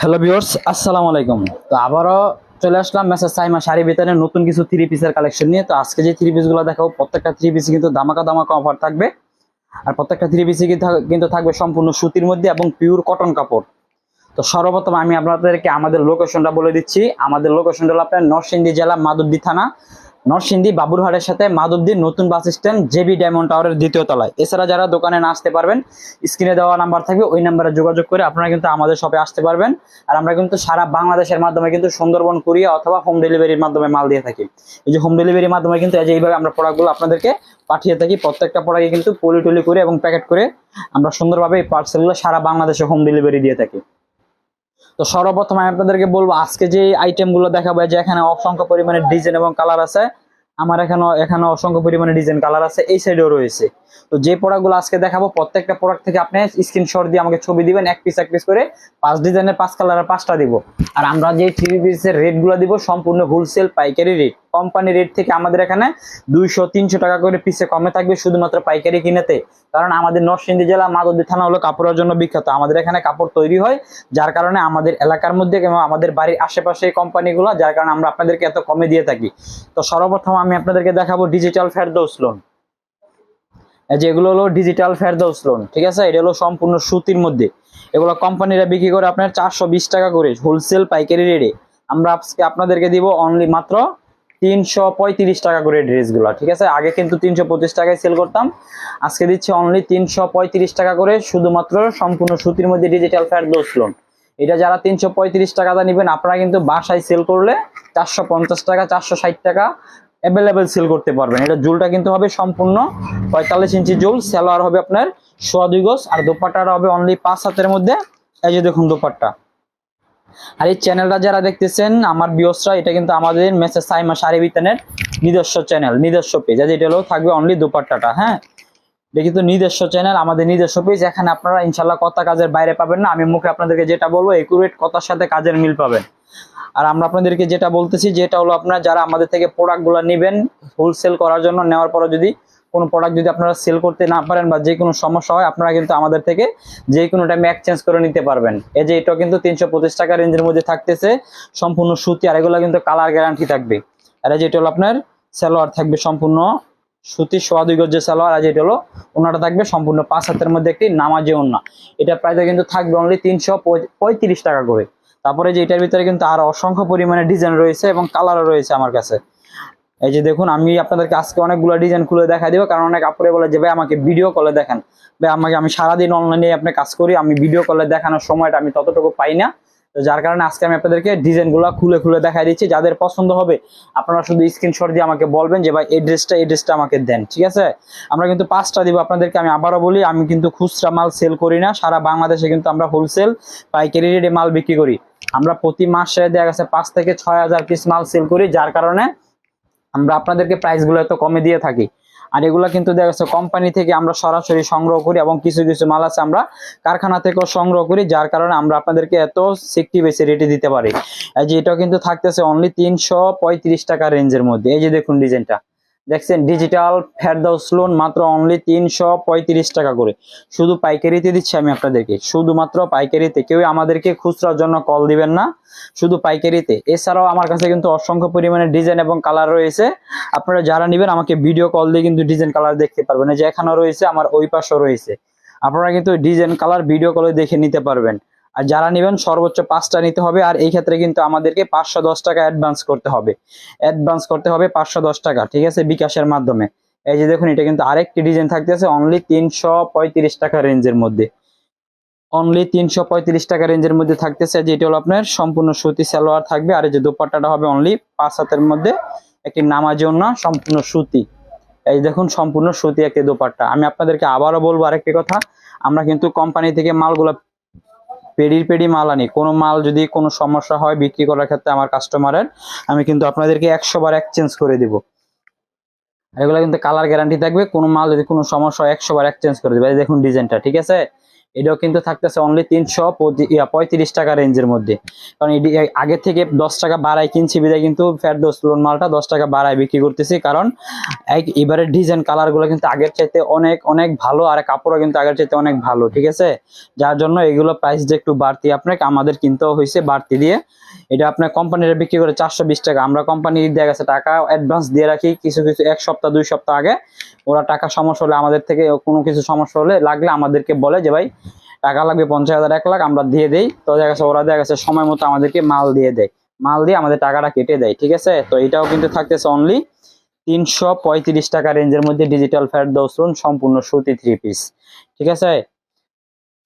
Hello viewers আসসালামু আলাইকুম। তো আবারও চলে আসলাম মেসেজ সাইমা শাড়ি বিতানের নতুন কিছু থ্রি পিসের কালেকশন নিয়ে। তো আজকে যে থ্রি পিসগুলো দেখাবো, প্রত্যেকটা থ্রি পিসে কিন্তু দামাকা ধামাকা অফার থাকবে। আর প্রত্যেকটা থ্রি পিসে কিন্তু থাকবে সম্পূর্ণ সুতির মধ্যে এবং পিওর কটন কাপড়। তো সর্বপ্রথম আমি আপনাদেরকে আমাদের লোকেশনটা বলে দিচ্ছি। আমাদের লোকেশনটা হলো আপনার নরসিংদী জেলা মাধবদী থানা। নরসিংদী বাবুরহাটের সাথে মাধবদীর নতুন বাস স্ট্যান্ড জেবি ডায়মন্ড টাওয়ারের দ্বিতীয় তলায়। এছাড়া যারা দোকানে না আসতে পারবেন, স্ক্রিনে দেওয়া নাম্বার থাকবে, ওই নাম্বারে যোগাযোগ করে আপনারা কিন্তু আমাদের শপে আসতে পারবেন। আর আমরা কিন্তু সারা বাংলাদেশের মাধ্যমে কিন্তু সুন্দরবন কুরিয়া অথবা হোম ডেলিভারির মাধ্যমে মাল দিয়ে থাকি। এই যে হোম ডেলিভারির মাধ্যমে কিন্তু এইভাবে আমরা প্রোডাক্টগুলো আপনাদেরকে পাঠিয়ে থাকি, প্রত্যেকটা প্রোডাক্টে কিন্তু পলি টলি করে এবং প্যাকেট করে আমরা সুন্দরভাবে এই পার্সেলগুলো সারা বাংলাদেশে হোম ডেলিভারি দিয়ে থাকি। তো সর্বপ্রথম আমি আপনাদেরকে বলব, আজকে যে আইটেমগুলো দেখাবো যে এখানে অসংখ্য পরিমাণে ডিজাইন এবং কালার আছে, আমার এখানে এখানে অসংখ্য পরিমাণে ডিজাইন কালার আছে, এই সাইডেও রয়েছে। তো যে প্রোডাক্টগুলো আজকে দেখাবো, প্রত্যেকটা প্রোডাক্ট থেকে আপনি স্ক্রিনশট দিয়ে আমাকে ছবি দিবেন, এক পিস এক পিস করে, পাঁচ ডিজাইনের পাঁচ কালারের পাঁচটা দিব। আর আমরা যে থ্রি পিসের রেটগুলো দিব, সম্পূর্ণ হোলসেল পাইকারি রেট কোম্পানি রেট থেকে আমাদের এখানে দুইশো, তিনশো টাকা করে পিসে কমে থাকবে শুধুমাত্র পাইকারি কিনেতে। কারণ আমাদের নরসিংদী জেলা মাদুদি থানা হলো কাপড়ের জন্য বিখ্যাত। আমাদের এখানে কাপড় তৈরি হয়, যার কারণে আমাদের এলাকার মধ্যে এবং আমাদের বাড়ির আশেপাশে কোম্পানিগুলো যার কারণে আমরা আপনাদেরকে এত কমে দিয়ে থাকি। তো সর্বপ্রথম আমি আপনাদেরকে দেখাবো ডিজিটাল ফেরদৌস লোন এই যে এগুলো হলো ডিজিটাল ফেরদৌস লোন ঠিক আছে? এটা হলো সম্পূর্ণ সুতির মধ্যে। এগুলো কোম্পানিরা বিক্রি করে আপনার চারশো বিশ টাকা করে হোলসেল পাইকারি রেটে আমরা আজকে আপনাদেরকে দিব অনলি মাত্র তিনশো পঁয়ত্রিশ টাকা করে ড্রেসগুলো, ঠিক আছে? আগে কিন্তু তিনশো পঁচিশ টাকায় সেল করতাম। আজকে দিচ্ছি অনলি তিনশো পঁয়ত্রিশ টাকা করে, শুধুমাত্র সম্পূর্ণ সুতির মধ্যে ডিজিটাল ফেরদৌস লোন এটা যারা তিনশো পঁয়ত্রিশ টাকাটা নেবেন, আপনারা কিন্তু বাসায় সেল করলে চারশো পঞ্চাশ টাকা, চারশো ষাট টাকা অ্যাভেলেবেল সেল করতে পারবেন। এটা জুলটা কিন্তু হবে সম্পূর্ণ পঁয়তাল্লিশ ইঞ্চি জুল, সেলোয়ার হবে আপনার সোয়া দুই গজ, আর দোপাট্টাটা হবে অনলি পাঁচ হাতের মধ্যে। এই যে দেখুন দোপাট্টা। আর এই চ্যানেলটা যারা দেখতেছেন, আমার বিয়সরা এটা কিন্তু আমাদের মেসেজ সাইমা শাড়ি বিতানের নিজস্ব চ্যানেল নিজস্ব পেজ আছে এটা হলো, থাকবে অনলি দোপাট্টাটা হ্যাঁ? এটা কিন্তু নিজস্ব চ্যানেল আমাদের নিজস্ব পেজ এখানে আপনারা ইনশাল্লাহ কথা কাজের বাইরে পাবেন না। আমি মুখে আপনাদেরকে যেটা বলব একুরেট কথার সাথে কাজের মিল পাবেন। আর আমরা আপনাদেরকে যেটা বলতেছি, যেটা হলো আপনারা যারা আমাদের থেকে প্রোডাক্টগুলো নেবেন হোলসেল করার জন্য, নেওয়ার পরে যদি কোনো প্রোডাক্ট যদি আপনারা সেল করতে না পারেন বা যে কোনো সমস্যা হয়, আপনারা কিন্তু আমাদের থেকে যে কোনো টাইমে এক্সচেঞ্জ করে নিতে পারবেন। এই যে এটা কিন্তু তিনশো পঁচিশ টাকা রেঞ্জের মধ্যে থাকতেছে। সম্পূর্ণ সুতি আর এগুলো কিন্তু কালার গ্যারান্টি থাকবে। আর এই যে এটা হলো আপনার সালোয়ার থাকবে সম্পূর্ণ সুতি সোয়া দুই গজ্জের সালোয়ার। আর যেটা হলো ওনাটা থাকবে সম্পূর্ণ পাঁচ হাতের মধ্যে একটি নামাজে ওনা এটা প্রাইসে কিন্তু থাকবে অনলি তিনশো পঁয়ত্রিশ টাকা করে। তারপরে যে এটার ভিতরে কিন্তু আরও অসংখ্য পরিমাণে ডিজাইন রয়েছে এবং কালারও রয়েছে আমার কাছে। এই যে দেখুন, আমি আপনাদেরকে আজকে অনেকগুলো ডিজাইন খুলে দেখা দিব, কারণ অনেক আপুরে বলে যে, ভাই, আমাকে ভিডিও কলে দেখেন। ভাই, আমাকে, আমি সারাদিন অনলাইনে আপনি কাজ করি, আমি ভিডিও কলে দেখানোর সময়টা আমি ততটুকু পাই না। তো যার কারণে আজকে আমি আপনাদেরকে ডিজাইনগুলো খুলে খুলে দেখাই দিচ্ছি, যাদের পছন্দ হবে, আপনারা শুধু স্ক্রিনশট দিয়ে আমাকে বলবেন যে, ভাই, এই ড্রেসটা এই ড্রেসটা আমাকে দেন। ঠিক আছে? আমরা কিন্তু পাঁচটা দিব আপনাদেরকে, আমি আবারও বলি, আমি কিন্তু খুচরা মাল সেল করি না, সারা বাংলাদেশে কিন্তু আমরা হোলসেল পাইকারি রেটে মাল বিক্রি করি। আমরা প্রতি মাসে দেখা গেছে পাঁচ থেকে ছয় হাজার পিস মাল সেল করি, যার কারণে আমরা আপনাদেরকে প্রাইসগুলো এত কমে দিয়ে থাকি। আর এগুলো কিন্তু দেখা যাচ্ছে কোম্পানি থেকে আমরা সরাসরি সংগ্রহ করি এবং কিছু কিছু মাল আছে আমরা কারখানা থেকেও সংগ্রহ করি, যার কারণে আমরা আপনাদেরকে এত সিক্সটি বেশি রেটে দিতে পারি। এই যে এটাও কিন্তু থাকতেছে অনলি তিনশো পঁয়ত্রিশ টাকা রেঞ্জের মধ্যে। এই যে দেখুন ডিজাইনটা দেখছেন ডিজিটাল ফেরদাউস লোন মাত্র অনলি তিনশো পঁয়ত্রিশ টাকা করে। শুধু পাইকারিতে দিচ্ছি আমি আপনাদেরকে। শুধুমাত্র পাইকারিতে। কেউ আমাদেরকে খুচরার জন্য কল দিবেন না। শুধু পাইকারিতে। এছাড়াও আমার কাছে কিন্তু অসংখ্য পরিমাণে ডিজাইন এবং কালার রয়েছে। আপনারা যারা নেবেন, আমাকে ভিডিও কল দিয়ে কিন্তু ডিজাইন কালার দেখতে পারবেন। যে এখানেও রয়েছে, আমার ওই পাশেও রয়েছে। আপনারা কিন্তু ডিজাইন কালার ভিডিও কলে দেখে নিতে পারবেন। আর যারা নেবেন সর্বোচ্চ পাঁচটা নিতে হবে, আর এই ক্ষেত্রে কিন্তু আমাদেরকে পাঁচশো দশ টাকা অ্যাডভান্স করতে হবে। অ্যাডভান্স করতে হবে পাঁচশো দশ টাকা, ঠিক আছে? বিকাশের মাধ্যমে। এই যে দেখুন, এটা কিন্তু আরেকটি ডিজাইন থাকতেছে অনলি তিনশো পঁয়ত্রিশ টাকা রেঞ্জের মধ্যে। অনলি তিনশো পঁয়ত্রিশ টাকা রেঞ্জের মধ্যে থাকতেছে, যেটা হলো আপনার সম্পূর্ণ সুতি সালোয়ার থাকবে, আর এই যে দোপাট্টাটা হবে অনলি পাঁচ হাতের মধ্যে একটি নামাজি না সম্পূর্ণ সুতি। এই দেখুন, সম্পূর্ণ সুতি একটি দোপাট্টা। আমি আপনাদেরকে আবারও বলব আরেকটি কথা, আমরা কিন্তু কোম্পানি থেকে মালগুলো পেডির পেডি মাল আনি। কোনো মাল যদি কোনো সমস্যা হয় বিক্রি করার ক্ষেত্রে আমার কাস্টমারের আমি কিন্তু আপনাদেরকে একশো বার এক্সচেঞ্জ করে দিব। এগুলো কিন্তু কালার গ্যারান্টি থাকবে। কোনো মাল যদি কোনো সমস্যা হয় একশো বার এক্সচেঞ্জ করে দেবে। দেখুন ডিজাইনটা ঠিক আছে? এটাও কিন্তু থাকতেছে অনলি তিনশো পঁয়ত্রিশ টাকা রেঞ্জের মধ্যে। কারণ এটি আগে থেকে দশ টাকা বাড়ায় কিনছি, বিদায় কিন্তু ফেরদোস লোন মালটা দশ টাকা বাড়ায় বিক্রি করতেছি। কারণ এক, এবারের ডিজাইন কালারগুলো কিন্তু আগের চাইতে অনেক অনেক ভালো আর কাপড়ও কিন্তু আগের চাইতে অনেক ভালো, ঠিক আছে? যার জন্য এগুলো প্রাইস যে একটু বাড়তি আপনাকে, আমাদের কিনতেও হয়েছে বাড়তি দিয়ে। এটা আপনার কোম্পানির বিক্রি করে চারশো বিশ টাকা। আমরা কোম্পানি দেওয়া গেছে টাকা অ্যাডভান্স দিয়ে রাখি, কিছু কিছু এক সপ্তাহ, দুই সপ্তাহ আগে। ওরা টাকা সমস্যা হলে আমাদের থেকে কোনো কিছু সমস্যা হলে লাগলে আমাদেরকে বলে যে, ভাই টাকা লাগবে পঞ্চাশ হাজার, এক লাখ, আমরা দিয়ে দেই। তো দেখা গেছে, ওরা দেখা গেছে, সময় মতো আমাদেরকে মাল দিয়ে দেয়। মাল দিয়ে আমাদের টাকাটা কেটে দেয়, ঠিক আছে? তো এটাও কিন্তু থাকতেছে অনলি তিনশো পঁয়ত্রিশ টাকা রেঞ্জের মধ্যে ডিজিটাল ফ্যাট দৌসুন সম্পূর্ণ সুতি থ্রি পিস ঠিক আছে?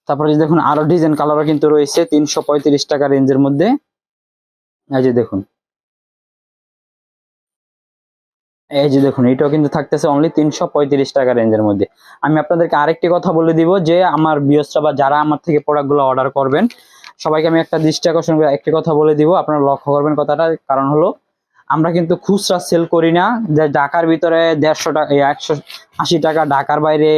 তারপরে দেখুন, আরও ডিজাইন কালারও কিন্তু রয়েছে, তিনশো পঁয়ত্রিশ টাকা রেঞ্জের মধ্যে। এই যে দেখুন এই যে দেখুন, এটাও কিন্তু থাকতেছে অনলি তিনশো পঁয়ত্রিশ টাকা রেঞ্জের মধ্যে। আমি আপনাদেরকে আরেকটি কথা বলে দিব যে, আমার বিয়সরা বা যারা আমার থেকে প্রোডাক্টগুলো অর্ডার করবেন, সবাইকে আমি একটা দৃষ্টি আকর্ষণ করে একটি কথা বলে দিব। আপনারা লক্ষ্য করবেন কথাটা, কারণ হলো, আমরা কিন্তু খুচরা সেল করি না। যে ঢাকার ভিতরে দেড়শো টাকা একশো আশি টাকা, ঢাকার বাইরে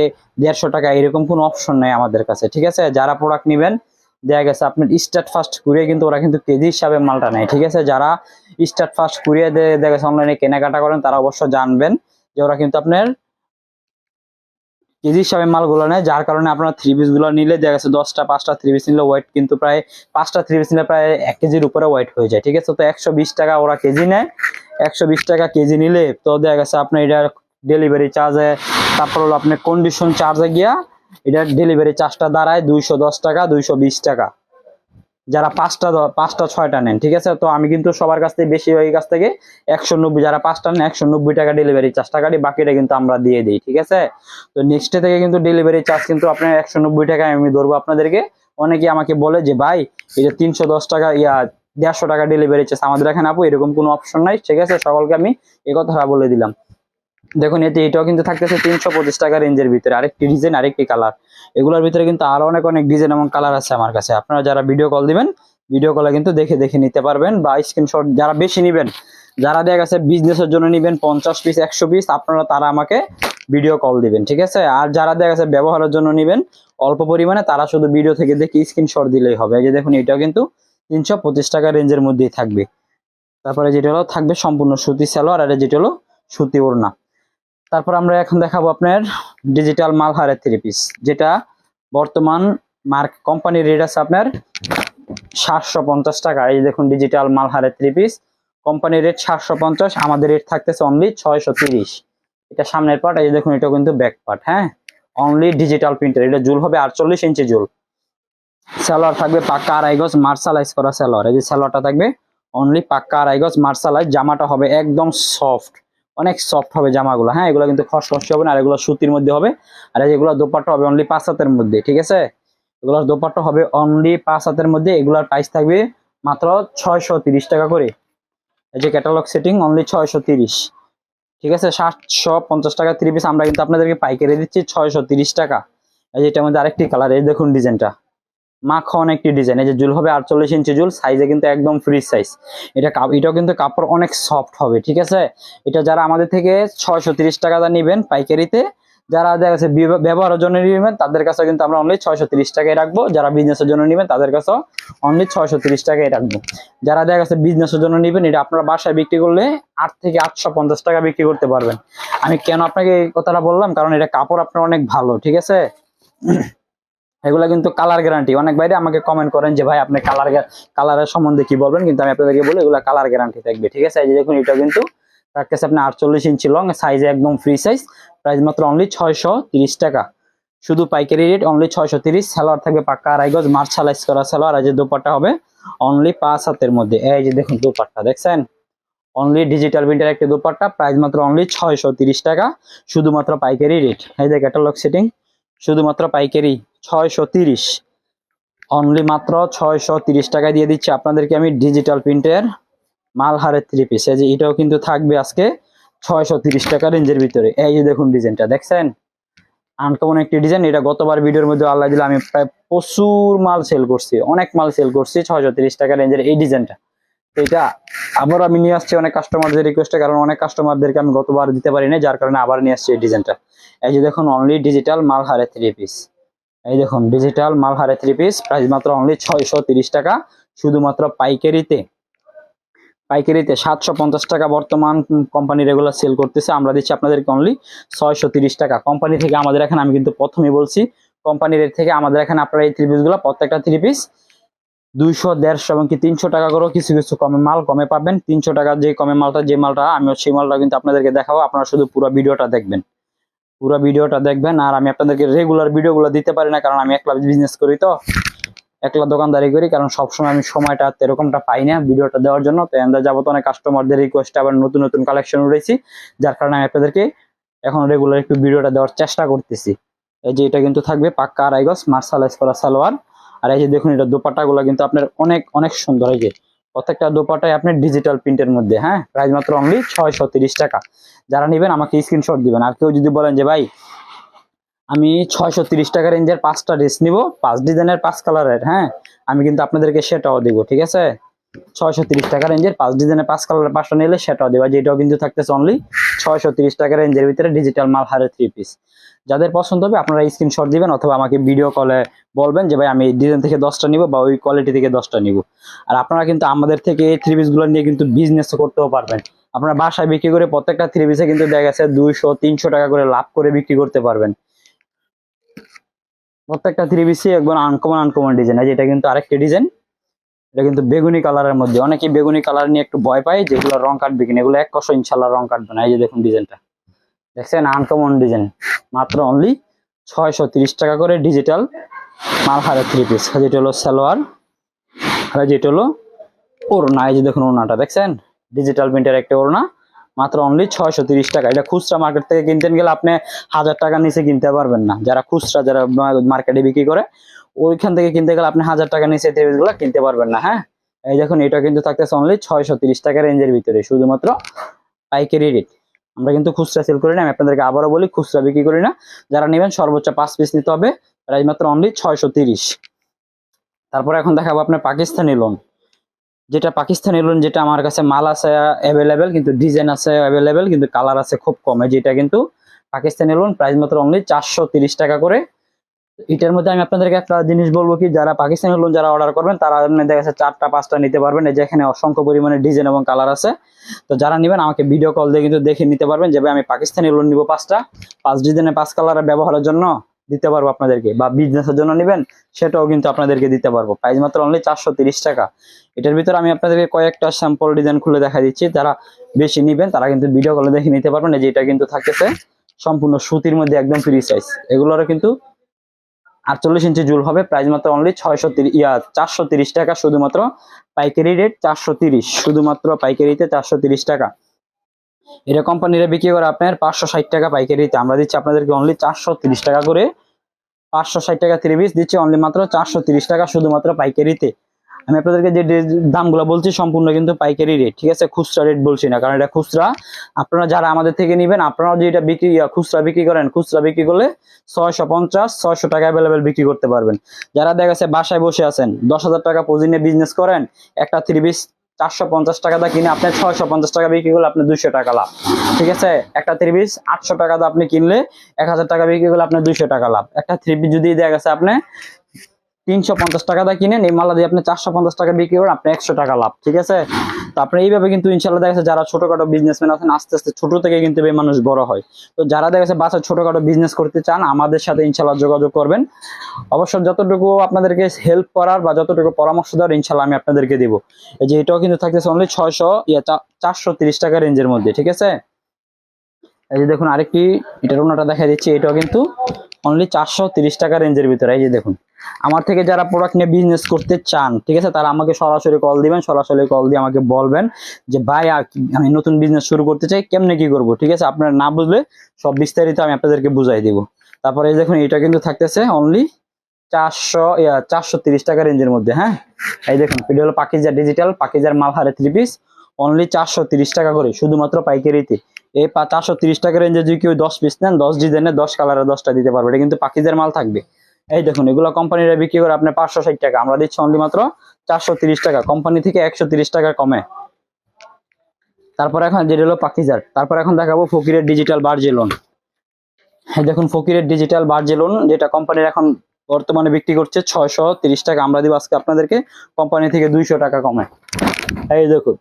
দেড়শো টাকা, এরকম কোনো অপশন নেই আমাদের কাছে, ঠিক আছে? যারা প্রোডাক্ট নেবেন দেখা গেছে আপনার স্টার্ট ফার্স্ট কুরিয়ে কিন্তু ওরা কিন্তু কেজি হিসাবে মালটা নেয়, ঠিক আছে? যারা স্টার্ট ফার্স্ট কুরিয়ে দেখা গেছে অনলাইনে কেনাকাটা করেন, তারা অবশ্য জানবেন যে ওরা কিন্তু আপনার কেজি হিসাবে মালগুলো নেয়, যার কারণে আপনার থ্রি পিসগুলো নিলে দেখা গেছে দশটা, পাঁচটা থ্রি পিস নিলে ওয়েট কিন্তু প্রায় পাঁচটা থ্রি পিস নিলে প্রায় এক কেজির উপরে ওয়েট হয়ে যায়, ঠিক আছে? তো একশো বিশ টাকা ওরা কেজি নেয়, একশো বিশ টাকা কেজি নিলে তো দেখা গেছে আপনার এটা ডেলিভারি চার্জে তারপর হলো আপনার কন্ডিশন চার্জে গিয়া এটা ডেলিভারি চার্জটা দাঁড়ায় দুইশো দশ টাকা, দুইশো বিশ টাকা। যারা পাঁচটা পাঁচটা, ছয়টা নেন, ঠিক আছে? তো আমি কিন্তু সবার কাছ থেকে বেশিরভাগের কাছ থেকে একশো নব্বই, যারা পাঁচটা নেন, একশো নব্বই টাকা ডেলিভারি চার্জ টাকাটি বাকিটা কিন্তু আমরা দিয়ে দিই, ঠিক আছে? তো নেক্সট থেকে কিন্তু ডেলিভারি চার্জ কিন্তু আপনার একশো নব্বই টাকায় আমি ধরবো আপনাদেরকে। অনেকে আমাকে বলে যে, ভাই এটা তিনশো দশ টাকা, ইয়া, দেড়শো টাকা ডেলিভারি চার্জ আমাদের এখানে আপু, এরকম কোনো অপশন নাই, ঠিক আছে? সকলকে আমি এই কথাটা বলে দিলাম। দেখুন, এতে এটাও কিন্তু থাকতেছে তিনশো পঁচিশ টাকা রেঞ্জের ভিতরে। আরেকটি ডিজাইন আরেকটি কালার এগুলোর ভিতরে কিন্তু আরও অনেক অনেক ডিজাইন এবং কালার আছে আমার কাছে। আপনারা যারা ভিডিও কল দিবেন ভিডিও কলে কিন্তু দেখে দেখে নিতে পারবেন বা স্ক্রিনশট যারা বেশি নিবেন, যারা দেখা গেছে বিজনেসের জন্য নিবেন পঞ্চাশ পিস একশো পিস আপনারা তারা আমাকে ভিডিও কল দিবেন, ঠিক আছে? আর যারা দেখা গেছে ব্যবহারের জন্য নিবেন, অল্প পরিমাণে তারা শুধু ভিডিও থেকে দেখে স্ক্রিনশট দিলেই হবে। এই যে দেখুন, এটাও কিন্তু তিনশো পঁচিশ টাকা রেঞ্জের মধ্যেই থাকবে। তারপরে যেটা হলো, থাকবে সম্পূর্ণ সুতি সালোয়ার, আর যেটা হলো সুতি ওড়না। তারপর আমরা এখন দেখাবো আপনার ডিজিটাল মালহারের থ্রি পিস যেটা বর্তমান মার্ক কোম্পানির রেট আছে আপনার সাতশো পঞ্চাশ টাকা। এই দেখুন ডিজিটাল মালহারের থ্রি পিস কোম্পানির রেট সাতশো পঞ্চাশ, আমাদের রেট থাকতেছে অনলি ছয়শো তিরিশ। এটা সামনের পার্ট এই দেখুন এটা কিন্তু ব্যাক পার্ট হ্যাঁ? অনলি ডিজিটাল প্রিন্টার এটা জুল হবে আটচল্লিশ ইঞ্চি জুল। সালোয়ার থাকবে পাক্কা আড়াই গজ মার্শালাইজ করা সালোয়ার এই যে সালোয়ারটা থাকবে অনলি পাক্কা আড়াই গজ মার্শালাইজ জামাটা হবে একদম সফট অনেক সফট হবে জামাগুলো। হ্যাঁ এগুলো কিন্তু খসখসে হবে না, আর এগুলো সুতির মধ্যে হবে। আর এগুলো দোপাট্টা হবে অনলি পাঁচ হাতের মধ্যে, ঠিক আছে? এগুলোর দোপাট্টা হবে অনলি পাঁচ হাতের মধ্যে। এগুলোর প্রাইস থাকবে মাত্র ছয়শো তিরিশ টাকা করে। এই যে ক্যাটালগ সেটিং অনলি ছয়শো তিরিশ। ঠিক আছে? সাতশো পঞ্চাশ টাকা থ্রি পিস আমরা কিন্তু আপনাদেরকে পাইকারি দিচ্ছি ছয়শো তিরিশ টাকা। এই যে এটার মধ্যে আরেকটি কালার এই দেখুন ডিজাইনটা মাখন একটি ডিজাইন এই যে জুল হবে আটচল্লিশ ইঞ্চি জুল সাইজে কিন্তু একদম ফ্রি সাইজ এটা এটাও কিন্তু কাপড় অনেক সফট হবে, ঠিক আছে? এটা যারা আমাদের থেকে ছয়শো তিরিশ টাকা নিবেন পাইকারিতে, যারা দেখা যাচ্ছে ব্যবহারের জন্য নেবেন, তাদের কাছে কিন্তু আমরা অনলি ছয়শো তিরিশ টাকায় রাখব। যারা বিজনেসের জন্য নেবেন, তাদের কাছেও অনলি ছয়শো তিরিশ টাকায় রাখব। যারা দেখা যাচ্ছে বিজনেসের জন্য নেবেন, এটা আপনারা বাসায় বিক্রি করলে আট থেকে আটশো পঞ্চাশ টাকা বিক্রি করতে পারবেন। আমি কেন আপনাকে এই কথাটা বললাম? কারণ এটা কাপড় আপনার অনেক ভালো, ঠিক আছে? এগুলা কিন্তু কালার গ্যারান্টি অনেক বাইরে আমাকে কমেন্ট করেন যে, ভাই, আপনি কালার কালারের সম্বন্ধে কি বলবেন? কিন্তু আমি আপনাদেরকে বলি, এগুলা কালার গ্যারান্টি থাকবে, ঠিক আছে? এই যে দেখুন, এটা কিন্তু তার কাছে আপনি আটচল্লিশ ইঞ্চি লং সাইজে একদম ফ্রি সাইজ প্রাইস মাত্র অনলি ছয়শো টাকা। শুধু পাইকারি রেট অনলি ছয়শো তিরিশ। সালোয়ার থাকবে পাক্কা আড়াই গজ মার্শালাইজ করা সালোয়ার আর যে দোপাট্টা হবে অনলি পাঁচ হাতের মধ্যে। এই যে দেখুন দোপাট্টা, দেখছেন? অনলি ডিজিটাল প্রিন্টার একটি দোপাট্টা। প্রাইস মাত্র অনলি ছয়শো তিরিশ টাকা। শুধুমাত্র পাইকারি রেট এই যে ক্যাটালগ সেটিং শুধুমাত্র পাইকারি। ছয়শো তিরিশ। অনলি মাত্র ছয়শো তিরিশ টাকা দিয়ে দিচ্ছি। আপনাদেরকে আমি ডিজিটাল প্রিন্টের মালহারের থ্রি পিস এই যে এটাও কিন্তু থাকবে আজকে ছয়শো তিরিশ টাকা রেঞ্জের ভিতরে। এই যে দেখুন ডিজাইনটা দেখছেন? আনকমন একটি ডিজাইন এটা গতবার ভিডিওর মধ্যে আল্লাহ দিলে আমি প্রায় প্রচুর মাল সেল করছি। অনেক মাল সেল করছি ছয়শো তিরিশ টাকা রেঞ্জের এই ডিজাইনটা এটা আবার আমি নিয়ে আসছি অনেক কাস্টমারদের রিকোয়েস্টে কারণ অনেক কাস্টমারদেরকে আমি গতবার দিতে পারি না যার কারণে আবার নিয়ে আসছি এই ডিজাইনটা এই যে দেখুন অনলি ডিজিটাল মালহারের থ্রি পিস এই দেখুন ডিজিটাল মালহারে থ্রি পিস প্রাইস মাত্র অনলি ছয়শো টাকা, শুধুমাত্র পাইকারিতে। পাইকারিতে সাতশো পঞ্চাশ টাকা বর্তমান কোম্পানি রেগুলার সেল করতেছে, আমরা দিচ্ছি আপনাদেরকে অনলি ছয়শো তিরিশ টাকা। কোম্পানি থেকে আমাদের এখানে, আমি কিন্তু প্রথমেই বলছি কোম্পানির থেকে আমাদের এখানে আপনারা এই থ্রি পিসগুলো প্রত্যেকটা থ্রি পিস দুইশো, দেড়শো এবং কি তিনশো টাকা করেও কিছু কিছু কমে মাল কমে পাবেন। তিনশো টাকার যে কমে মালটা, যে মালটা আমি সেই মালটা কিন্তু আপনাদেরকে দেখাবো, আপনারা শুধু পুরো ভিডিওটা দেখবেন। পুরো ভিডিওটা দেখবেন। আর আমি আপনাদেরকে রেগুলার ভিডিওগুলো দিতে পারি না, কারণ আমি একলা বিজনেস করি তো। একলা দোকানদারি করি, কারণ সবসময় আমি সময়টা এরকমটা পাই না ভিডিওটা দেওয়ার জন্য। তো এন্দার যাবত অনেক কাস্টমারদের রিকোয়েস্ট আবার নতুন নতুন কালেকশন উঠেছি যার কারণে আমি আপনাদেরকে এখন রেগুলার একটু ভিডিওটা দেওয়ার চেষ্টা করতেছি। এই যে এটা কিন্তু থাকবে পাক্কা আড়াই গজ মার্শালাইজ করা সালোয়ার। আর এই যে দেখুন, এটা দোপাট্টা গুলো কিন্তু আপনার অনেক অনেক সুন্দর। এই যে প্রত্যেকটা দুপাটাই আপনার ডিজিটাল প্রিন্টের মধ্যে হ্যাঁ? প্রাইস মাত্র অনলি ছয়শো টাকা। যারা নেবেন আমাকে স্ক্রিনশট দিবেন। আর কেউ যদি বলেন যে, ভাই, আমি ছয়শো তিরিশ টাকা রেঞ্জের পাঁচটা ড্রেস নিব, পাঁচ ডিজাইনের পাঁচ কালারের হ্যাঁ? আমি কিন্তু আপনাদেরকে সেটাও দেবো, ঠিক আছে? ছয়শো তিরিশ টাকা রেঞ্জের পাঁচ ডিজাইনের পাঁচ কালারের পাঁচটা নিলে সেটাও দেওয়া যেটাও কিন্তু থাকতেছে অনলি ছয়শো তিরিশ টাকা রেঞ্জের ভিতরে ডিজিটাল মাল হারে থ্রি পিস যাদের পছন্দ হবে আপনারা স্ক্রিনশট দিবেন অথবা আমাকে ভিডিও কলে বলবেন যে, ভাই, আমি ডিজাইন থেকে দশটা নিব বা ওই কোয়ালিটি থেকে দশটা নিব। আর আপনারা কিন্তু আমাদের থেকে এই থ্রি পিসগুলো নিয়ে কিন্তু বিজনেস করতেও পারবেন। আপনার বাসায় বিক্রি করে প্রত্যেকটা থ্রি পিসে কিন্তু দেখা গেছে দুইশো, তিনশো টাকা করে লাভ করে বিক্রি করতে পারবেন। প্রত্যেকটা থ্রি পিসই একবার আনকমন আনকমন ডিজাইন আছে এটা কিন্তু আরেকটি ডিজাইন এটা কিন্তু বেগুনি কালারের মধ্যে। অনেকে বেগুনি কালার নিয়ে একটু ভয় পায় যেগুলো রং কাটবে কিনা। এগুলো এক কষ ইনশাল্লাহ রং কাটবে না। এই যে দেখুন ডিজাইনটা। দেখছেন আনকমন ডিজাইন মাত্র অনলি ছয়শো টাকা করে ডিজিটাল মালহারের থ্রি পিস যেটা হলো সালোয়ার, আর যেটা হলো ওড়না। এই যে দেখুন ওড়নাটা, দেখছেন? ডিজিটাল প্রিন্টের একটা ওড়না। মাত্র অনলি ছয়শো তিরিশ টাকা। এটা খুচরা মার্কেট থেকে কিনতে গেলে আপনি হাজার টাকার নিচে কিনতে পারবেন না। যারা খুচরা, যারা মার্কেটে বিক্রি করে ওইখান থেকে কিনতে গেলে আপনি হাজার টাকা নিচে থ্রি গুলো কিনতে পারবেন না হ্যাঁ? এই দেখুন, এটা কিন্তু থাকতেছে অনলি ছয়শো তিরিশ টাকা রেঞ্জের ভিতরে, শুধুমাত্র পাইকারি রেট আমরা কিন্তু খুচরা সেল করি না, আমি আপনাদেরকে আবারও বলি, খুচরা বিক্রি করি না। যারা নেবেন, সর্বোচ্চ পাঁচ পিস নিতে হবে প্রাইস মাত্র অনলি ছয়শো তিরিশ। তারপরে এখন দেখাবো আপনার পাকিস্তানি লোন যেটা পাকিস্তানি লোন যেটা আমার কাছে মাল আছে অ্যাভেলেবেল কিন্তু ডিজাইন আছে অ্যাভেলেবেল কিন্তু কালার আছে খুব কমে। যেটা কিন্তু পাকিস্তানি লোন প্রাইস মাত্র অনলি চারশো তিরিশ টাকা করে। এটার মধ্যে আমি আপনাদেরকে একটা জিনিস বলব কি, যারা পাকিস্তানি লোন যারা অর্ডার করবেন, তারা দেখা যাচ্ছে চারটা, পাঁচটা নিতে পারবেন। এই যে এখানে অসংখ্য পরিমাণে ডিজাইন এবং কালার আছে। তো যারা নেবেন, আমাকে ভিডিও কল দিয়ে কিন্তু দেখে নিতে পারবেন যে, ভাই, আমি পাকিস্তানি লোন নিব পাঁচটা। পাঁচ ডিজাইনের, পাঁচ কালারের ব্যবহারের জন্য দিতে পারব আপনাদেরকে। বা বিজনেসের জন্য নেবেন, সেটাও কিন্তু আপনাদেরকে দিতে পারব। প্রাইস মাত্র অনলি চারশো টাকা। এটার ভিতরে আমি আপনাদেরকে কয়েকটা স্যাম্পল ডিজাইন খুলে দেখা দিচ্ছি। যারা বেশি নিবেন, তারা কিন্তু ভিডিও কলে দেখে নিতে পারবেন। যে এটা কিন্তু থাকতেছে, সম্পূর্ণ সুতির মধ্যে একদম ফ্রি সাইজ এগুলোরও কিন্তু আটচল্লিশ ইঞ্চি জুল হবে। প্রাইস মাত্র অনলি ছয়শো ইয়া, চারশো টাকা শুধুমাত্র। পাইকারি রেট চারশো শুধুমাত্র পাইকারিতে চারশো টাকা। এটা কোম্পানিরা বিক্রি করে আপনার পাঁচশো ষাট টাকা পাইকারিতে। আমরা দিচ্ছি আপনাদেরকে অনলি চারশো টাকা করে। পাঁচশো ষাট টাকা থ্রি পিস দিচ্ছি অনলি মাত্র চারশো টাকা শুধুমাত্র পাইকারিতে। আমি আপনাদেরকে যে দামগুলো বলছি সম্পূর্ণ কিন্তু পাইকারি রেট ঠিক আছে? খুচরা রেট বলছি না, কারণ এটা খুচরা। আপনারা যারা আমাদের থেকে নেবেন, আপনারাও যে এটা বিক্রি খুচরা বিক্রি করেন, খুচরা বিক্রি করলে ছয়শো পঞ্চাশ, ছয়শো টাকা অ্যাভেলেবেল বিক্রি করতে পারবেন। যারা দেখা গেছে বাসায় বসে আছেন, দশ হাজার টাকা পুঁজি নিয়ে বিজনেস করেন, একটা থ্রি পিস চারশো পঞ্চাশ টাকা দা কিনে আপনি ছয়শো পঞ্চাশ টাকা বিক্রি করলে আপনি দুইশো টাকা লাভ। ঠিক আছে? একটা থ্রি পিস আটশো টাকা দা আপনি কিনলে এক হাজার টাকা বিক্রি করলে আপনার দুইশো টাকা লাভ। একটা থ্রি পিস যদি দেখা গেছে আপনি তিনশো পঞ্চাশ টাকা দা কিনেন, এই মালা দিয়ে আপনি চারশো পঞ্চাশ টাকা বিক্রি করেন, আপনি একশো টাকা লাভ, ঠিক আছে? তো আপনি এইভাবে কিন্তু ইনশাল্লাহ দেখা যাচ্ছে যারা ছোটখাটো বিজনেসম্যান আছেন, আস্তে আস্তে ছোট থেকে কিন্তু এই মানুষ বড় হয়। তো যারা দেখা যাচ্ছে বাচ্চা ছোটখাটো বিজনেস করতে চান, আমাদের সাথে ইনশাল্লাহ যোগাযোগ করবেন। অবশ্য যতটুকু আপনাদেরকে হেল্প করার বা যতটুকু পরামর্শ দেওয়ার, ইনশাল্লাহ আমি আপনাদেরকে দিব। এই যে এটাও কিন্তু থাকতেছে অনলি ছয়শো, ইয়া চারশো তিরিশ টাকা রেঞ্জের মধ্যে, ঠিক আছে? এই যে দেখুন আরেকটি, এটার অন্যটা দেখা দিচ্ছি, এটাও কিন্তু অনলি চারশো তিরিশ টাকা রেঞ্জের ভিতরে, এই যে দেখুন। আমার থেকে যারা প্রোডাক্ট নিয়ে বিজনেস করতে চান, ঠিক আছে? তারা আমাকে সরাসরি কল দিবেন, সরাসরি কল দিয়ে আমাকে বলবেন যে, ভাই আমি নতুন বিজনেস শুরু করতে চাই, কেমনে কি করব? ঠিক আছে? আপনারা না বুঝলে সব বিস্তারিত আমি আপনাদেরকে বুঝাই দিব। তারপরে এই দেখুন এটা কিন্তু থাকতেছে অনলি চারশো চারশো তিরিশ টাকা রেঞ্জের মধ্যে হ্যাঁ? এই দেখুন এটা হলো পাকিজার ডিজিটাল পাকিজার মালহারে থ্রি পিস অনলি চারশো তিরিশ টাকা করে, শুধুমাত্র পাইকারিতে। এই চারশো তিরিশ টাকা রেঞ্জে যদি কেউ দশ পিস নেন, দশ ডিজাইনের দশ কালারের দশটা দিতে পারবে। এটা কিন্তু পাকিজার মাল থাকবে। এই দেখুন, এগুলো কোম্পানিরা বিক্রি করে আপনার পাঁচশো ষাট টাকা। আমরা দিচ্ছি অনলি মাত্র চারশো টাকা। কোম্পানি থেকে একশো টাকা কমে। তারপর এখন যেটা হলো পাকিজার তারপর এখন দেখাবো ফকিরের ডিজিটাল বার্জেলন এই দেখুন, ফকিরের ডিজিটাল বার্জি বার্জেলন যেটা কোম্পানির এখন বর্তমানে বিক্রি করছে ছয়শো টাকা। আমরা দিব আজকে আপনাদেরকে কোম্পানি থেকে দুইশো টাকা কমে। এই দেখুন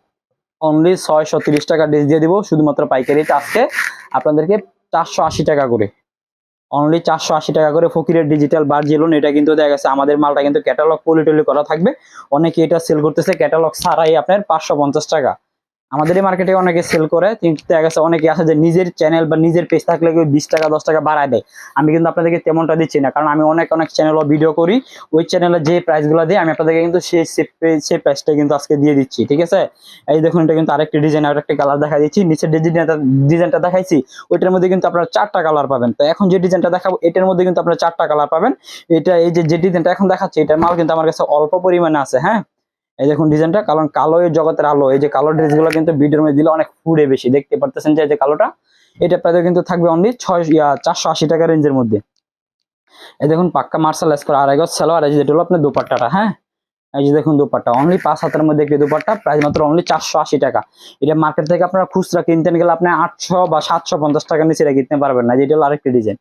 অনলি ছয়শো টাকা ড্রেস দিয়ে দিব। শুধুমাত্র পাইকারিতে আজকে আপনাদেরকে চারশো আশি টাকা করে। অনলি চারশো আশি টাকা করে ফকিরের ডিজিটাল বার জেলুন এটা কিন্তু দেখা গেছে আমাদের মালটা কিন্তু ক্যাটালগ পলিটলি করা থাকবে। অনেকে এটা সেল করতেছে ক্যাটালগ ছাড়াই আপনার পাঁচশো পঞ্চাশ টাকা। আমাদের এই মার্কেটে অনেকে সেল করে, কিন্তু দেখা গেছে অনেকে আছে যে নিজের চ্যানেল বা নিজের পেজ থাকলে কেউ বিশ টাকা, দশ টাকা বাড়ায় দেয়। আমি কিন্তু আপনাদেরকে তেমনটা দিচ্ছি না, কারণ আমি অনেক অনেক চ্যানেল ও ভিডিও করি। ওই চ্যানেলে যে প্রাইসগুলো দিই আমি আপনাদেরকে কিন্তু সেই সেই প্রাইসটা কিন্তু আজকে দিয়ে দিচ্ছি, ঠিক আছে? এই দেখুন, এটা কিন্তু আরেকটি ডিজাইন আর একটা কালার দেখা দিচ্ছি। নিচের ডিজাইনটা ডিজাইনটা দেখাইছি, ওইটার মধ্যে কিন্তু আপনারা চারটা কালার পাবেন। তো এখন যে ডিজাইনটা দেখাবো, এটার মধ্যে কিন্তু আপনারা চারটা কালার পাবেন। এটা এই যে যে ডিজাইনটা এখন দেখাচ্ছে, এটার মাল কিন্তু আমার কাছে অল্প পরিমাণে আছে হ্যাঁ? এই দেখুন ডিজাইনটা কারণ কালো জগতের আলো, এই যে কালো ড্রেসগুলো কিন্তু ভিডিওর মধ্যে দিলে অনেক ফুড়ে বেশি। দেখতে পারতেছেন যে এই যে কালোটা, এটা প্রায় কিন্তু থাকবে অনলি ছয় চারশো আশি টাকা রেঞ্জের মধ্যে। এই দেখুন পাক্কা মার্শাল এস করে আড়াই গজ সালোয়ার, এই যে যেটা হলো আপনার দুপাট্টাটা হ্যাঁ? এই যে দেখুন দুপাট্টা অনলি পাঁচ হাতের মধ্যে একটি দুপাট্টা প্রাইস মাত্র অনলি চারশো আশি টাকা। এটা মার্কেট থেকে আপনারা খুচরা কিনতেন গেলে আপনি আটশো বা সাতশো পঞ্চাশ টাকা নিচে এটা কিনতে পারবেন না, যেটা হলো আরেকটি ডিজাইন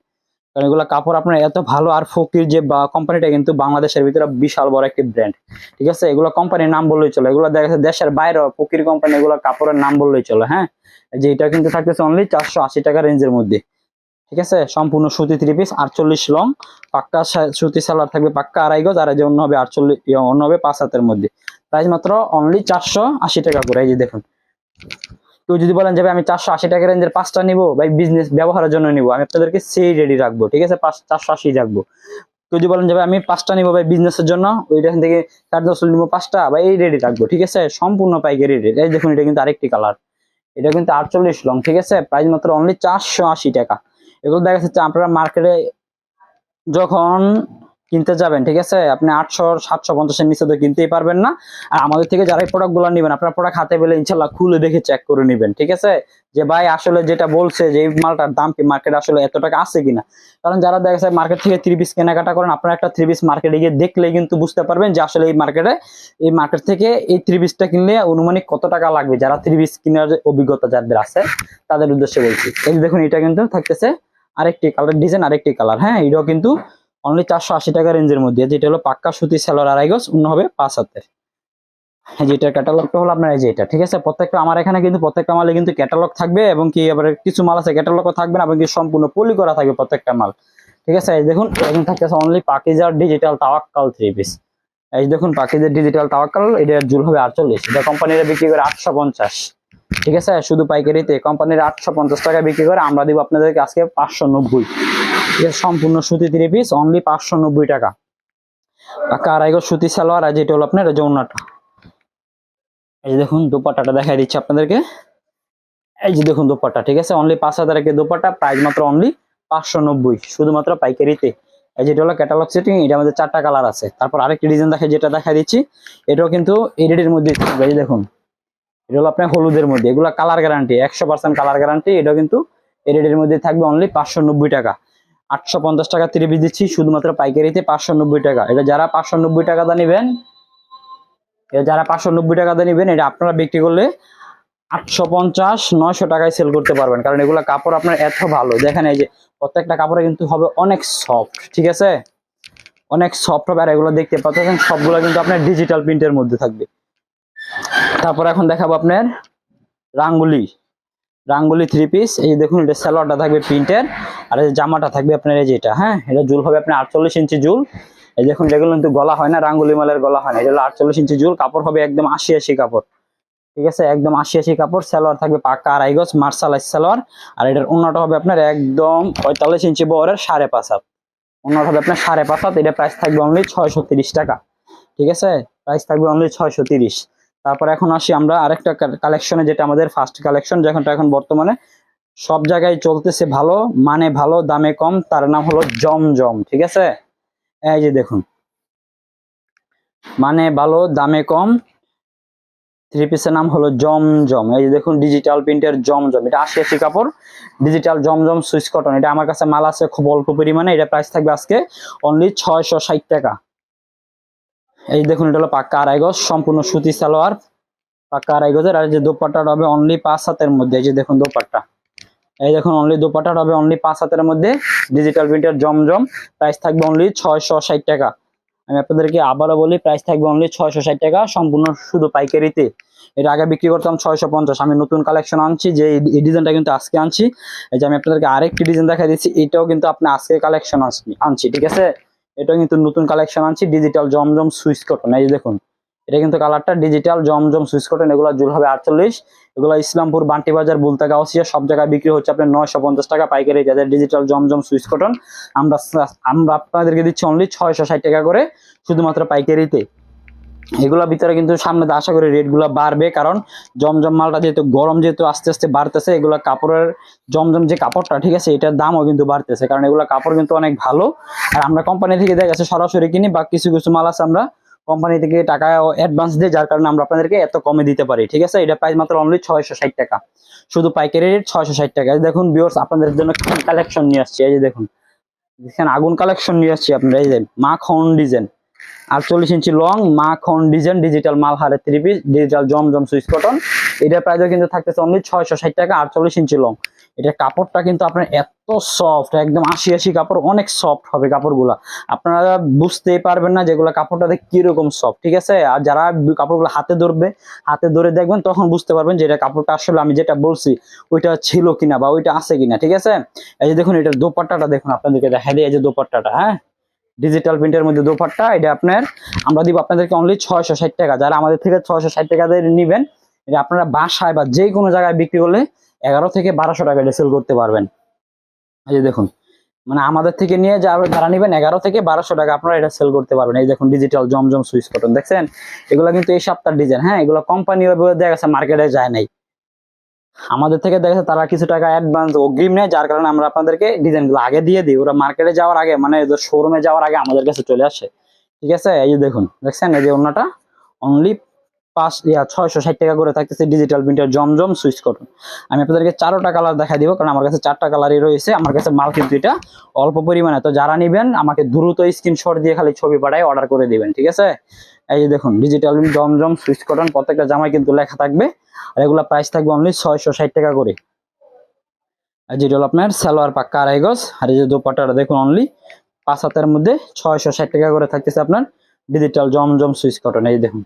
কারণ এগুলো কাপড় আপনার এত ভালো আর ফকির যে কোম্পানিটা কিন্তু বাংলাদেশের ভিতরে বিশাল বড় একটি ব্র্যান্ড ঠিক আছে? এগুলো কোম্পানির নাম বললেই চলে। এগুলো দেখা যাচ্ছে দেশের বাইরে ফকির কোম্পানি এগুলো কাপড়ের নাম বললেই চলে হ্যাঁ? যে এটা কিন্তু থাকতেছে অনলি চারশো আশি টাকা রেঞ্জের মধ্যে। ঠিক আছে? সম্পূর্ণ সুতি থ্রি পিস আটচল্লিশ লং পাক্কা সুতি সালার থাকবে পাক্কা আড়াই গজ আর যে অন্য হবে আটচল্লিশ ইয়ে, অন্য হবে পাঁচ হাতের মধ্যে। প্রাইস মাত্র অনলি চারশো আশি টাকা করে এই যে দেখুন। কেউ যদি বলেন যে আমি চারশো আশি টাকা রেঞ্জের পাঁচটা নিবো, ভাই বিজনেস ব্যবহারের জন্য নিবো, আমি আপনাদেরকে সেই রেডি রাখব, ঠিক আছে? পাঁচ, চারশো আশি রাখব। কেউ যদি বলেন যে, ভাই, আমি পাঁচটা নিবো, ভাই বিজনেসের জন্য ওইটা থেকে চার দশ নিবো পাঁচটা বা এই রেডি রাখব, ঠিক আছে? সম্পূর্ণ পাইকারি রেট এই দেখুন, এটা কিন্তু আরেকটি কালার এটা কিন্তু আটচল্লিশ লং ঠিক আছে? প্রাইস মাত্র অনলি চারশো আশি টাকা। এগুলো দেখা যাচ্ছে আপনারা মার্কেটে যখন কিনতে যাবেন, ঠিক আছে? আপনি আটশো, সাতশো, পঞ্চাশের নিচে তো কিনতেই পারবেন না। আর আমাদের থেকে যারা এই প্রোডাক্টগুলো নেবেন, আপনার প্রোডাক্ট হাতে পেলে ইনশাল্লাহ খুলে দেখে চেক করে নেবেন, ঠিক আছে? যে ভাই আসলে যেটা বলছে যে এই মালটার দাম কি মার্কেট আসলে এত টাকা আছে কিনা? কারণ যারা দেখা যায় মার্কেট থেকে থ্রি পিস কেনাকাটা করেন, আপনারা একটা থ্রি পিস মার্কেটে গিয়ে দেখলে কিন্তু বুঝতে পারবেন যে আসলে এই মার্কেটে এই মার্কেট থেকে এই থ্রি পিসটা কিনলে অনুমানিক কত টাকা লাগবে? যারা থ্রি পিস কেনার অভিজ্ঞতা যাদের আছে, তাদের উদ্দেশ্যে বলছি। এই দেখুন, এটা কিন্তু থাকতেছে আরেকটি কালার ডিজাইন আরেকটি কালার হ্যাঁ? এটাও কিন্তু অনলি চারশো আশি টাকা রেঞ্জের মধ্যে, যেটা হলো পাক্কা সুতি সেলোয়ার আড়াই গজ, অন্য হবে পাঁচ হাতের। যেটার ক্যাটালগটা হলো আপনার এই যে এটা, ঠিক আছে? প্রত্যেকটা, আমার এখানে কিন্তু প্রত্যেকটা মালে কিন্তু ক্যাটালগ থাকবে এবং কি আবার কিছু মাল আছে ক্যাটালগও থাকবে না এবং কি সম্পূর্ণ পলি করা থাকবে প্রত্যেকটা মাল। ঠিক আছে? দেখুন, এখন থাকতেছে অনলি পাকিজার ডিজিটাল তাওয়াক্কাল থ্রি পিস এই দেখুন, পাকিজার ডিজিটাল তাওয়াক্কাল এটা জুল হবে আটচল্লিশ। এটা কোম্পানিরা বিক্রি করে আটশো পঞ্চাশ। ঠিক আছে? শুধু পাইকারিতে কোম্পানির আটশো পঞ্চাশ টাকা বিক্রি করে, আমরা দিব আপনাদেরকে আজকে পাঁচশো নব্বই। এর সম্পূর্ণ সুতি থ্রি পিস অনলি পাঁচশো নব্বই টাকা। আড়াই সুতি সালোয়ার আর যেটা হলো আপনার যৌনাটা এই যে দেখুন দোপাট্টাটা দেখাই দিচ্ছি আপনাদেরকে। এই যে দেখুন দোপাট্টা ঠিক আছে? অনলি পাঁচ হাজার একে দোপাট্টা প্রাইস মাত্র অনলি পাঁচশো নব্বই শুধুমাত্র পাইকারিতে। এই যেটা হলো ক্যাটালগ সেটিং এটা আমাদের চারটা কালার আছে। তারপর আরেকটি ডিজাইন দেখে যেটা দেখা দিচ্ছি এটাও কিন্তু এডিটের মধ্যে থাকবে, এই দেখুন। এটা হলো আপনার হলুদের মধ্যে। এগুলো কালার গ্যারান্টি একশো পার্সেন্ট কালার গ্যারান্টি এটাও কিন্তু এডিটের মধ্যে থাকবে অনলি পাঁচশো নব্বই টাকা। আটশো পঞ্চাশ টাকা তিরিশ দিচ্ছি, শুধুমাত্র পাইকারিতে পাঁচশো নব্বই টাকা। এটা যারা পাঁচশো নব্বই টাকা দা নেবেন, এটা যারা পাঁচশো নব্বই টাকা দা নেবেন, এটা আপনারা বিক্রি করলে আটশো পঞ্চাশ, নয়শো টাকায় সেল করতে পারবেন। কারণ এগুলো কাপড় আপনার এত ভালো। দেখেন এই যে, প্রত্যেকটা কাপড়ে কিন্তু হবে অনেক সফট ঠিক আছে? অনেক সফট হবে। আর এগুলো দেখতে পাচ্ছেন, সবগুলো কিন্তু আপনার ডিজিটাল প্রিন্টের মধ্যে থাকবে। তারপর এখন দেখাবো আপনার রাঙ্গুলি। রাঙ্গুলি থ্রি পিস এই দেখুন, এটা সালোয়ারটা থাকবে প্রিন্টের, আর এই জামাটা থাকবে আপনার এই যে এটা হ্যাঁ? এটা জুল হবে আপনার আটচল্লিশ ইঞ্চি জুল। এই দেখুন যেগুলো কিন্তু গলা হয় না, রাঙ্গুলি মালের গলা হয় না, এটা হলো আটচল্লিশ ইঞ্চি জুল, কাপড় হবে একদম আশি আশি কাপড়। ঠিক আছে? একদম আশি আশি কাপড়, সালোয়ার থাকবে পাক্কা আড়াই গজ মার্শালাইজ সালোয়ার, আর এটার অন্যটা হবে আপনার একদম পঁয়তাল্লিশ ইঞ্চি বহরের সাড়ে পাঁচ হাত। অন্যটা হবে আপনার সাড়ে পাঁচ হাত, এটা প্রাইস থাকবে অনলি ছয়শো টাকা। ঠিক আছে? প্রাইস থাকবে অনলি ছয়শো তারপর এখন আসি আমরা আরেকটা কালেকশনে যেটা আমাদের ফার্স্ট কালেকশন যেখানটা এখন বর্তমানে সব জায়গায় চলতেছে ভালো মানে ভালো, দামে কম, তার নাম হলো জমজম, ঠিক আছে? এই যে দেখুন। মানে ভালো, দামে কম থ্রি পিসের নাম হলো জমজম। এই যে দেখুন ডিজিটাল প্রিন্টের জমজম। এটা আশি আশি কাপড় ডিজিটাল জমজম সুইচ কটন এটা আমার কাছে মাল আছে খুব অল্প পরিমাণে, এটা প্রাইস থাকবে আজকে অনলি ছয়শো ষাট টাকা। এই দেখুন, এটা হলো পাক্কা আড়াই গজ, সম্পূর্ণ সুতি সালোয়ার। পাক্কা আড়াই গজের, আর যে দোপাট্টাটা হবে অনলি পাঁচ হাতের মধ্যে, এই যে দেখুন দোপাট্টা। এই দেখুন অনলি দোপাট্টাটা হবে অনলি পাঁচ হাতের মধ্যে ডিজিটাল প্রিন্টার জমজম। প্রাইস থাকবে অনলি ছয়শো ষাট টাকা। আমি আপনাদেরকে আবারও বলি প্রাইস থাকবে অনলি ছয়শো ষাট টাকা, সম্পূর্ণ শুধু পাইকারিতে। এর আগে বিক্রি করতাম ছয়শো পঞ্চাশ। আমি নতুন কালেকশন আনছি, যে এই ডিজাইনটা কিন্তু আজকে আনছি। এই যে আমি আপনাদেরকে আরেকটি ডিজাইন দেখা দিচ্ছি, এটাও কিন্তু আপনি আজকে কালেকশন আনছি, ঠিক আছে? এটাও কিন্তু নতুন কালেকশন আনছি ডিজিটাল জমজম সুইচ কটন এই দেখুন, এটা কিন্তু কালারটা ডিজিটাল জমজম সুইচ কটন এগুলো জুল হবে আটচল্লিশ। এগুলো ইসলামপুর, বান্টি বাজার বুলতা গাউসিয়া সব জায়গায় বিক্রি হচ্ছে আপনার নয়শো পঞ্চাশ টাকা পাইকারি যাদের ডিজিটাল জমজম সুইচ কটন আমরা আমরা আপনাদেরকে দিচ্ছি অনলি ছয়শো ষাট টাকা করে, শুধুমাত্র পাইকারিতে। এগুলোর ভিতরে কিন্তু সামনে দিয়ে আশা করি রেটগুলো বাড়বে, কারণ জমজম মালটা যেহেতু গরম যেহেতু আস্তে আস্তে বাড়তেছে, এগুলো কাপড়ের জমজম যে কাপড়টা, ঠিক আছে, এটার দামও কিন্তু বাড়তেছে, কারণ এগুলো কাপড় কিন্তু অনেক ভালো। আর আমরা কোম্পানি থেকে দেখা গেছে সরাসরি কিনি, বা কিছু কিছু মাল আছে আমরা কোম্পানি থেকে টাকা অ্যাডভান্স দিই, যার কারণে আমরা আপনাদেরকে এত কমে দিতে পারি, ঠিক আছে? এটা প্রাইস মাত্র অনলি ছয়শো ষাট টাকা। শুধু পাইকারি রেট ছয়শো ষাট টাকা। দেখুন বিয়র্স আপনাদের জন্য কালেকশন নিয়ে আসছি, এই যে দেখেন। আগুন কালেকশন নিয়ে আসছি আপনারা, এই যে মাখন ডিজাইন আটচল্লিশ ইঞ্চি লং মাখন ডিজাইন ডিজিটাল মালহারে থ্রি পিস ডিজিটাল জমজম সুইচ কটন এটার প্রাইসও কিন্তু থাকতেছে অনলি ছয়শো ষাট টাকা, আটচল্লিশ ইঞ্চি লং এটার কাপড়টা কিন্তু আপনার এত সফট একদম আশি আশি কাপড়, অনেক সফট হবে কাপড়গুলা। আপনারা বুঝতেই পারবেন না যেগুলো কাপড়টাতে কীরকম সফট ঠিক আছে? আর যারা কাপড়গুলো হাতে ধরবে, হাতে ধরে দেখবেন, তখন বুঝতে পারবেন যে এটা কাপড়টা আসলে আমি যেটা বলছি, ওইটা ছিল কিনা বা ওইটা আছে কিনা, ঠিক আছে? এই যে দেখুন, এটার দোপাট্টাটা দেখুন, আপনাদেরকে দেখা দিই, এই যে দোপাট্টাটা হ্যাঁ? ডিজিটাল প্রিন্টের মধ্যে দোপাট্টা, এটা আপনার, আমরা দিব আপনাদেরকে অনলি ছয়শো ষাট টাকা। যারা আমাদের থেকে ছয়শো ষাট টাকা দিয়ে নিবেন, এটা আপনারা বাসায় বা যে কোনো জায়গায় বিক্রি করলে এগারো থেকে বারোশো টাকা এটা সেল করতে পারবেন। এই যে দেখুন মানে আমাদের থেকে নিয়ে যারা নেবেন, এগারো থেকে বারোশো টাকা আপনারা এটা সেল করতে পারবেন। এই দেখুন ডিজিটাল জমজম সুইচ কটন দেখছেন? এগুলো কিন্তু এই সপ্তাহের ডিজাইন হ্যাঁ? এগুলো কোম্পানি দেখা গেছে মার্কেটে যায় নাই। আমাদের থেকে দেখা যাচ্ছে তারা কিছু টাকা অ্যাডভান্স অগ্রিম নেয়, যার কারণে আমরা আপনাদেরকে ডিজাইনগুলো আগে দিয়ে দিই। ওরা মার্কেটে যাওয়ার আগে মানে শোরুমে যাওয়ার আগে আমাদের কাছে চলে আসে। ঠিক আছে? এই যে দেখুন, দেখছেন? এই যে অন্যটা অনলি পাঁচ, ইয়া, ছয়শো ষাট টাকা করে থাকতেছে ডিজিটাল প্রিন্টার জমজম সুইচ কটন আমি আপনাদেরকে চারোটা কালার দেখাই দিব, কারণ আমার কাছে চারটা কালারই রয়েছে। আমার কাছে মাল কিন্তু এটা অল্প পরিমাণে। তো যারা নেবেন, আমাকে দ্রুত স্ক্রিনশট দিয়ে খালি ছবি পাঠায় অর্ডার করে দিবেন। ঠিক আছে? এই যে দেখুন ডিজিটাল জমজম সুইচ কটন প্রত্যেকটা জামায় কিন্তু লেখা থাকবে। আর এগুলা প্রাইস থাকবে অনলি ছয়শো ষাট টাকা করে। আর যেটা হলো আপনার সালোয়ার পাক্কা আড়াই গজ, আর এই যে দোপাট্টাটা দেখুন অনলি পাঁচ হাতের মধ্যে ছয়শো ষাট টাকা করে থাকতেছে আপনার ডিজিটাল জমজম সুইচ কটন এই দেখুন,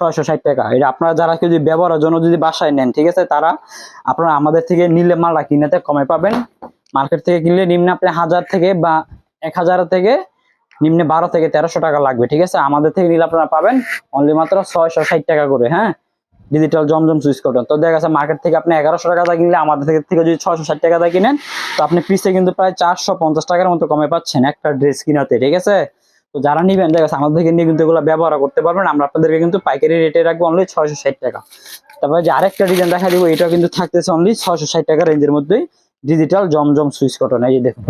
ছয়শো ষাট টাকা। এটা আপনারা যারা যদি ব্যবহারের জন্য যদি বাসায় নেন, ঠিক আছে, তারা আপনারা আমাদের থেকে নিলে মালটা কিনেতে কমে পাবেন। মার্কেট থেকে কিনলে নিম্নে আপনি হাজার থেকে বা এক হাজার থেকে নিম্নে বারো থেকে তেরোশো টাকা লাগবে, ঠিক আছে? আমাদের থেকে নিলে আপনারা পাবেন অনলি মাত্র ছয়শো ষাট টাকা করে হ্যাঁ? ডিজিটাল জমজম সুইচ কটন তো দেখা গেছে মার্কেট থেকে আপনি এগারোশো টাকা দিয়ে কিনলে আমাদের থেকে থেকে যদি ছয়শো ষাট টাকা দিয়ে কিনেন, তো আপনি পিসে কিন্তু প্রায় চারশো পঞ্চাশ টাকার মতো কমে পাচ্ছেন একটা ড্রেস কিনাতে, ঠিক আছে? তো যারা নিবেন, দেখা গেছে আমাদের থেকে নিয়ে কিন্তু এগুলো ব্যবহার করতে পারবেন। আমরা আপনাদেরকে কিন্তু পাইকারি রেটে রাখব অনলি ছয়শো ষাট টাকা। তারপরে যে আরেকটা ডিজাইন দেখা দিব, এটাও কিন্তু থাকতেছে অনলি ছয়শো ষাট টাকা রেঞ্জের মধ্যেই ডিজিটাল জমজম সুইচ কটন এই যে দেখুন।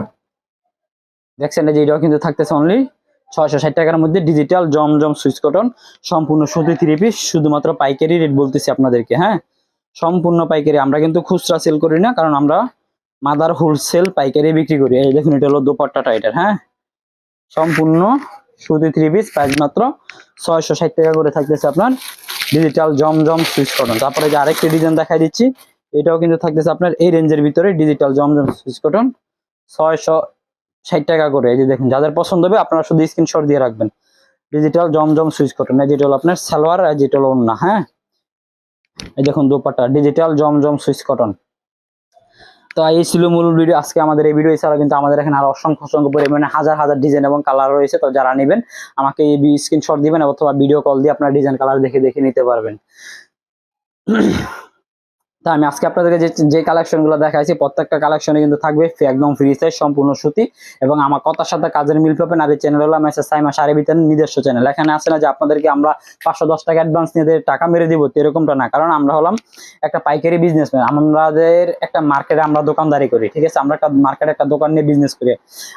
দেখছেন যে এটাও কিন্তু থাকতেছে অনলি ছয়শো ষাট টাকার মধ্যে ডিজিটাল জমজম সুইচ কটন, সম্পূর্ণ সুতি থ্রি পিস শুধুমাত্র পাইকারি রেট বলতেছি আপনাদেরকে হ্যাঁ? সম্পূর্ণ পাইকারি, আমরা কিন্তু খুচরা সেল করি না, কারণ আমরা মাদার হোলসেল পাইকারি বিক্রি করি। এই দেখুন, এটা হলো দোপাট্টাটা এটার হ্যাঁ? সম্পূর্ণ সুতি থ্রি পিস প্রাইস মাত্র ছয়শো ষাট টাকা করে থাকতেছে আপনার ডিজিটাল জমজম সুইচ কটন। তারপরে যে আরেকটি ডিজাইন দেখাই দিচ্ছি, এটাও কিন্তু থাকতেছে আপনার এই রেঞ্জের ভিতরে ডিজিটাল জমজম সুইচ কটন, ছয়শো ষাট টাকা করে। এই যে দেখুন, যাদের পছন্দ হবে আপনারা শুধু স্ক্রিনশট দিয়ে রাখবেন। ডিজিটাল জমজম সুইচ কটন এই যেটা হলো আপনার সালোয়ার আর যেটা হলো ওন্না হ্যাঁ? এই দেখুন দোপাট্টা ডিজিটাল জমজম সুইচ কটন তো এই ছিল মূল ভিডিও আজকে আমাদের এই ভিডিও এছাড়া কিন্তু আমাদের এখানে আরও অসংখ্য অসংখ্য পরিমাণে হাজার হাজার ডিজাইন এবং কালার রয়েছে। তো যারা নেবেন, আমাকে এই স্ক্রিনশট দিবেন অথবা ভিডিও কল দিয়ে আপনার ডিজাইন কালার দেখে দেখে নিতে পারবেন। তা আমি আজকে আপনাদেরকে যে যে কালেকশনগুলো দেখাইছি, প্রত্যেকটা কালেকশনে কিন্তু থাকবে একদম ফ্রি সাইজ সম্পূর্ণ সুতি এবং আমার কথার সাথে কাজের মিল পাবেন আর এই চ্যানেল হলো মেসেজ সাইমা সারি বিতানের নিজস্ব চ্যানেল এখানে আছে না যে আপনাদেরকে আমরা পাঁচশো দশ টাকা অ্যাডভান্স নিয়ে টাকা মেরে দিব এরকমটা না। কারণ আমরা হলাম একটা পাইকারি বিজনেসম্যান আমাদের একটা মার্কেটে আমরা দোকানদারি করি, ঠিক আছে? আমরা একটা মার্কেটে একটা দোকান নিয়ে বিজনেস করি।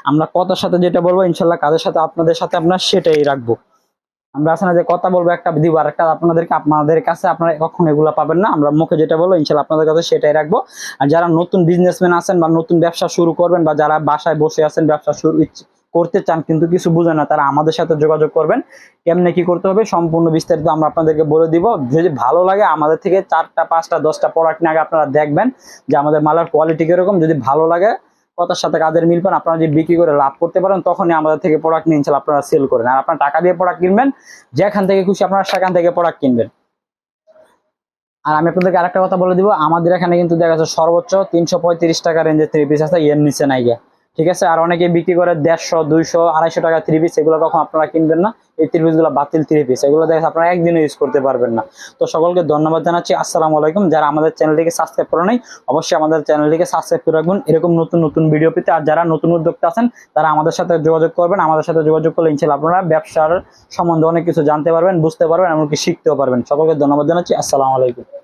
আমরা কথার সাথে যেটা বলব, ইনশাল্লাহ কাজের সাথে আপনাদের সাথে আমরা সেটাই রাখব। আমরা আছে না যে কথা বলব, একটা দিব আর একটা আপনাদেরকে, আপনাদের কাছে আপনারা কখন এগুলো পাবেন না। আমরা মুখে যেটা বলব, ইনশাল্লাহ আপনাদের কাছে সেটাই রাখব। আর যারা নতুন বিজনেসম্যান আছেন বা নতুন ব্যবসা শুরু করবেন বা যারা বাসায় বসে আছেন, ব্যবসা শুরু করতে চান কিন্তু কিছু বুঝে না, তারা আমাদের সাথে যোগাযোগ করবেন। কেমনে কি করতে হবে, সম্পূর্ণ বিস্তারিত আমরা আপনাদেরকে বলে দিব। যদি ভালো লাগে, আমাদের থেকে চারটা, পাঁচটা, দশটা প্রোডাক্ট নিয়ে আগে আপনারা দেখবেন যে আমাদের মালের কোয়ালিটি কীরকম। যদি ভালো লাগে কথার সাথে কাজের মিল পান, আপনারা যদি বিক্রি করে লাভ করতে পারেন, তখনই আমাদের থেকে প্রোডাক্ট নিয়ে ইনশাল আপনারা সেল করেন আর আপনারা টাকা দিয়ে প্রোডাক্ট কিনবেন, যেখান থেকে খুশি আপনারা সেখান থেকে প্রোডাক্ট কিনবেন। আর আমি আপনাদেরকে আরেকটা কথা বলে দিব, আমাদের এখানে কিন্তু দেখা যাচ্ছে সর্বোচ্চ তিনশো পঁয়ত্রিশ টাকা রেঞ্জের থ্রি পিস আছে, এর নিচে নাই গিয়া। ঠিক আছে? আর অনেকে বিক্রি করে দেড়শো, দুইশো, আড়াইশো টাকা থ্রি পিস এগুলো কখন আপনারা কিনবেন না। এই থ্রি পিসগুলো বাতিল থ্রি পিস এগুলো দেখা আপনারা একদিনও ইউজ করতে পারবেন না। তো সকলকে ধন্যবাদ জানাচ্ছি। আসসালামু আলাইকুম। যারা আমাদের চ্যানেলটিকে সাবস্ক্রাইব করে নাই, অবশ্যই আমাদের চ্যানেলটিকে সাবস্ক্রাইব করে রাখবেন। এরকম নতুন নতুন ভিডিও পেতে আর যারা নতুন উদ্যোক্তা আছেন, তারা আমাদের সাথে যোগাযোগ করবেন। আমাদের সাথে যোগাযোগ করলে ইনশাল্লাহ আপনারা ব্যবসার সম্বন্ধে অনেক কিছু জানতে পারবেন, বুঝতে পারবেন, এমনকি শিখতেও পারবেন। সকলকে ধন্যবাদ জানাচ্ছি। আসসালামু আলাইকুম।